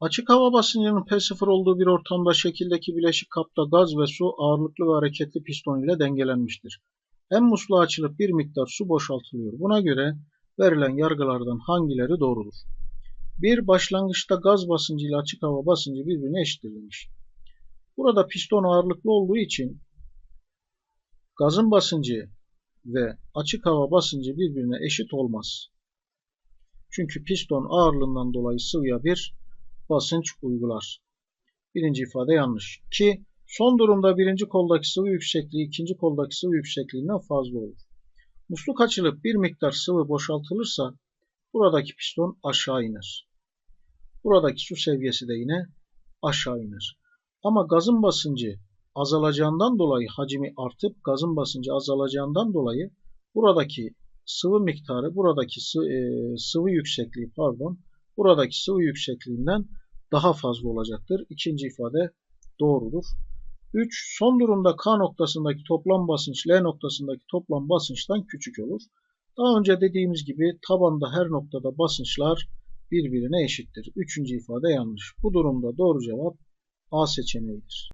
Açık hava basıncının P0 olduğu bir ortamda şekildeki bileşik kapta gaz ve su ağırlıklı ve hareketli piston ile dengelenmiştir. En musluğu açılıp bir miktar su boşaltılıyor. Buna göre verilen yargılardan hangileri doğrudur? Bir başlangıçta gaz basıncı ile açık hava basıncı birbirine eşittir demiş. Burada piston ağırlıklı olduğu için gazın basıncı ve açık hava basıncı birbirine eşit olmaz. Çünkü piston ağırlığından dolayı sıvıya bir basınç uygular. Birinci ifade yanlış. Ki son durumda birinci koldaki sıvı yüksekliği ikinci koldaki sıvı yüksekliğinden fazla olur. Musluk açılıp bir miktar sıvı boşaltılırsa buradaki piston aşağı iner. Buradaki su seviyesi de yine aşağı iner. Ama gazın basıncı azalacağından dolayı hacmi artıp gazın basıncı azalacağından dolayı buradaki sıvı miktarı buradaki sıvı, e, sıvı yüksekliği pardon buradaki sıvı yüksekliğinden daha fazla olacaktır. İkinci ifade doğrudur. 3. Son durumda K noktasındaki toplam basınç L noktasındaki toplam basınçtan küçük olur. Daha önce dediğimiz gibi tabanda her noktada basınçlar birbirine eşittir. Üçüncü ifade yanlış. Bu durumda doğru cevap A seçeneğidir.